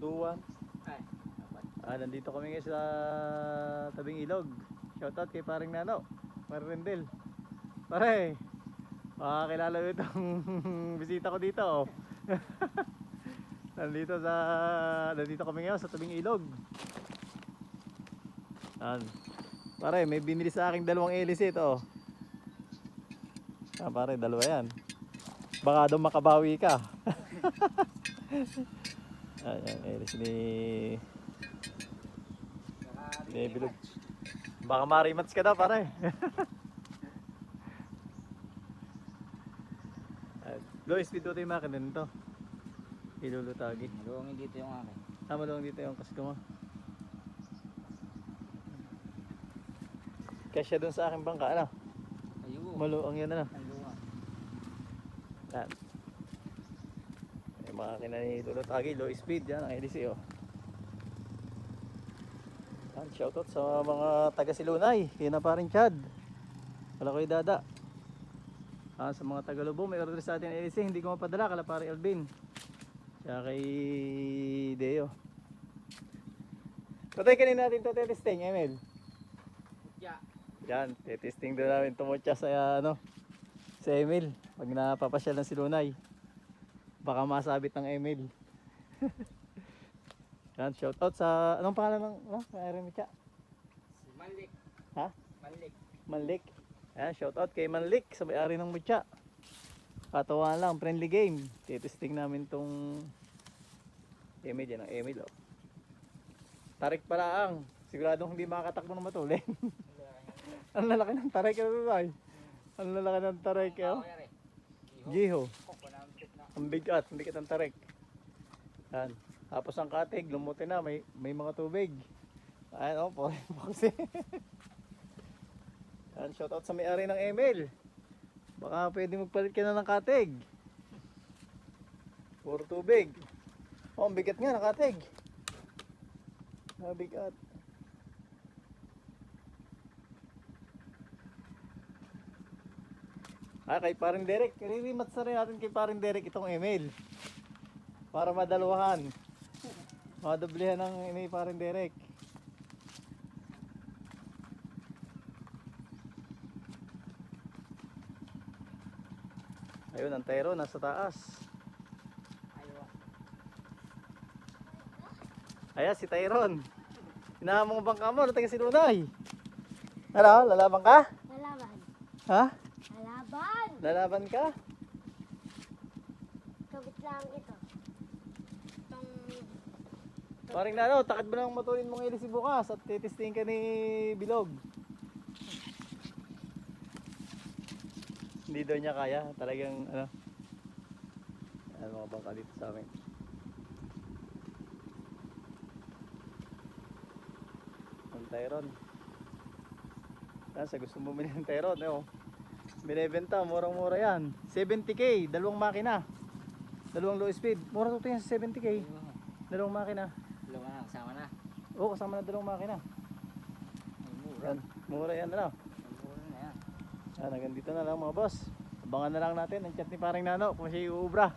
2-1. Ay. Ah, nandito kami ngayon sa tabing ilog. Shoutout kay paring Nano. Paring Rendel. Pare, makakilala mo itong bisita ko dito. oh. nandito sa, nandito kami ngayon sa tabing ilog. Yan. Pare, may binili sa aking dalawang hélice ito. oh. Ah, pare, dalawa yan. Baka daw makabawi ka. Ayan, hélice ni ni Bilog. Baka marimats ka daw, pare. Low speed auto yung makina nito. Ilulutagi. Maluwangin dito yung akin. Tama lang dito yung kasko mo. Kasya dun sa aking bangka, ano? Ayun. Maluang yan, ano? Maluwang. Yan. Makina ni Lulutagi, low speed, yan ang LC, oh. Yan, shoutout sa mga taga Silunay, kay na paring Chad. Wala ko dada. Ah, sa mga taga Lubong, may order sa atin LC, hindi ko mapadala, kala paring Alvin. Siya kay Deo. Tatay kanina natin ito testing, Emil. Kutya. Yan, testing doon namin tumutya sa ano, sa Emil. Pag napapasyal ng silunay. Baka masabit ng Emil. Yan, shoutout sa, anong pangalan ng, ano, Micha? Si Malik. Ha? Malik. Manlik. Ayan, shoutout kay Manlik sa may-ari ng Mucha. Katawa lang, friendly game. Titesting namin tong Emil, yan ang Emil, oh. Tarik pala ang. Siguradong hindi makakatakbo ng matulin. ang lalaki ng tarik, ano ba? Ang lalaki ng tarik, oh. Giho. Ang bigat, ang bigat ng tarik. Yan. Tapos ang katig, lumuti na, may, may mga tubig. Ayan, oh, po. Boxy. Yan, shoutout sa may-ari ng Emil. Baka pwede magpalit ka na ng katig. Puro tubig. Oh, ang bigat nga ng katig. Ang Ah, kay paring Derek. Ririmat sa rin natin kay paring Derek itong email. Para madalawahan. Madablihan ng ini paring Derek. Ayun, ang tero nasa taas. Ayan, si Tyron. Inahamong bangka mo, natin si Lunay. Ano, lalaban ka? Lalaban. Ha? Lalaban! Lalaban ka? Kabit lang ito. Itong... Paring ano, takad mo nang matuloy mong ilisi bukas at titisting ka ni Bilog. Hindi daw niya kaya, talagang ano. Ano mga bangka dito sa amin. Ang Tyron. Sa gusto mo bumili ng Tyron, eh, oh. Binibenta, murang-mura yan. 70k, dalawang makina. Dalawang low speed. Mura to yan sa 70k. Ayun. Dalawang makina. Dalawa na, kasama na. Oo, kasama na dalawang makina. Mura. Yan, mura yan na lang. Ang mura na yan. Yan, hanggang dito na lang mga boss. Abangan na lang natin ang chat ni paring Nano kung siya iubra.